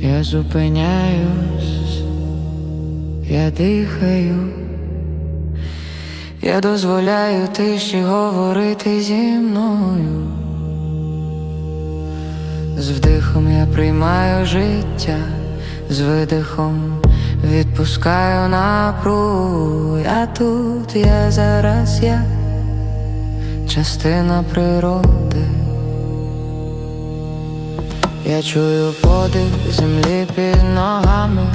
Я зупиняюсь, я дихаю, я дозволяю тиші говорити зі мною. З вдихом я приймаю життя, з видихом відпускаю напругу. Я тут, я зараз я, частина природи. Я чую подих землі під ногами,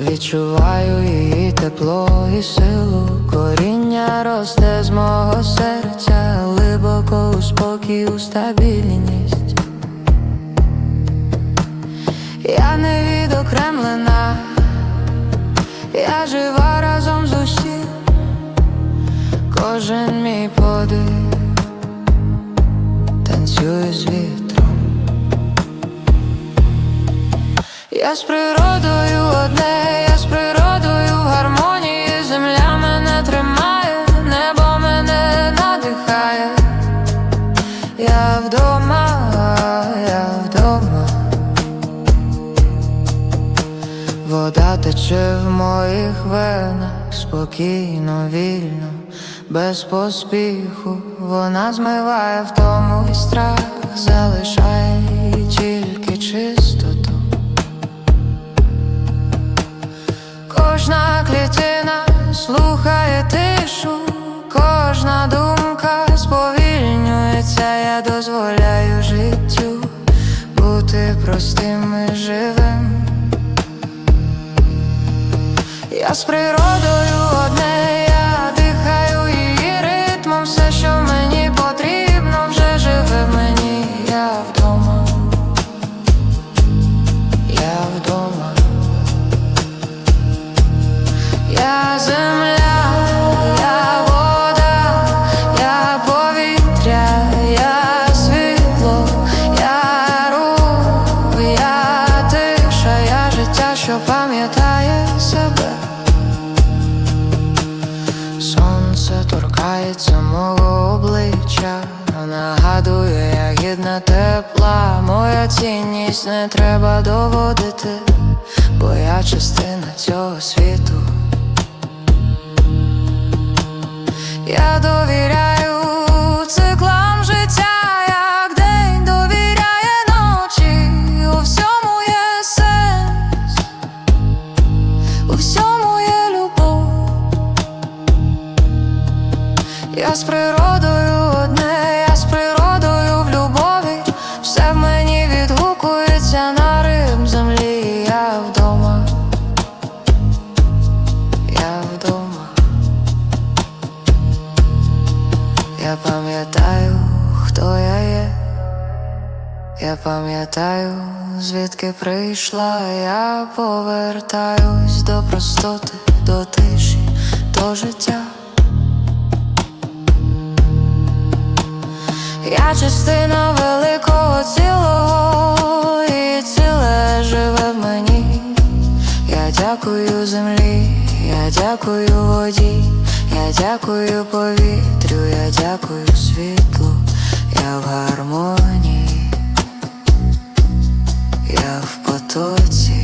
відчуваю її тепло і силу. Коріння росте з мого серця, глибоко у спокій, у стабільність. Я не відокремлена, я жива разом з усім, кожен мій подих. Танцює з Я з природою одне, я з природою в гармонії, земля мене тримає, небо мене надихає. Я вдома, я вдома. Вода тече в моїх венах спокійно, вільно, без поспіху. Вона змиває втому і страх, залишає тільки чистоту. Клітина слухає тишу, кожна думка сповільнюється, я дозволяю життю бути простим і живим. Я з природою торкається мого обличчя, нагадує, як гідна тепла, моя цінність не треба доводити, бо я частина цього світу. Я довіряю Я пам'ятаю, звідки прийшла, я повертаюсь до простоти, до тиші, до життя. Я частина великого цілого, і ціле живе в мені. Я дякую землі, я дякую воді, я дякую повітрю, я дякую світлу, я в гармонії я в потоці.